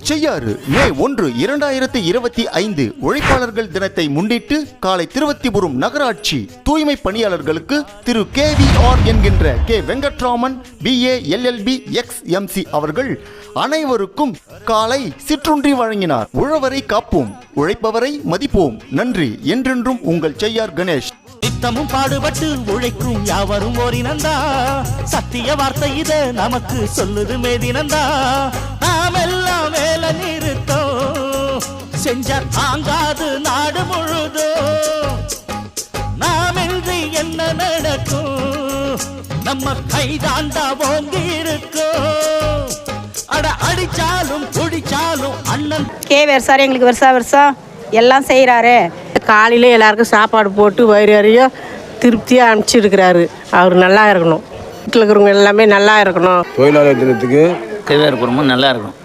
செய்யாறு மே ஒன்று இரண்டாயிரத்தி இருபத்தி ஐந்து உழைப்பாளர்கள் தினத்தை முன்னிட்டு காலை திருவத்திபுரம் நகராட்சி தூய்மை பணியாளர்களுக்கு திரு கே வி ஆர் என்கின்ற K Venkatraman BA LLB ex MC அவர்கள் அனைவருக்கும் காலை சிற்றுண்டி வழங்கினார். உழவரை காப்போம் உழைப்பவரை மதிப்போம். நன்றி. என்றென்றும் உங்கள் செய்யார் கணேஷ். நித்தமும் பாடுபட்டு உழைக்கும் யாவரும் ஓரினந்தா. சத்திய வார்த்தை இத நமக்கு சொல்லுது மேதினந்தா செஞ்ச தாங்காது நாடு முழுதோ நாம் இன்றி என்ன நடக்கும்? நம்ம கைதாண்டா ஓங்கி இருக்கோம். அட அடிச்சாலும் குடிச்சாலும் அண்ணன் கேவிஆர் சார் எங்களுக்கு வருஷா வருஷம் எல்லாம் செய்கிறாரு காலையில எல்லாருக்கும் சாப்பாடு போட்டு வயிறு அறிய திருப்தியாக அனுப்பிச்சிருக்கிறாரு. அவர் நல்லா இருக்கணும். வீட்டில் இருக்கிறவங்க எல்லாமே நல்லா இருக்கணும். தொழிலாளர் தினத்துக்கு கைவேறு குடும்பம் நல்லா இருக்கும்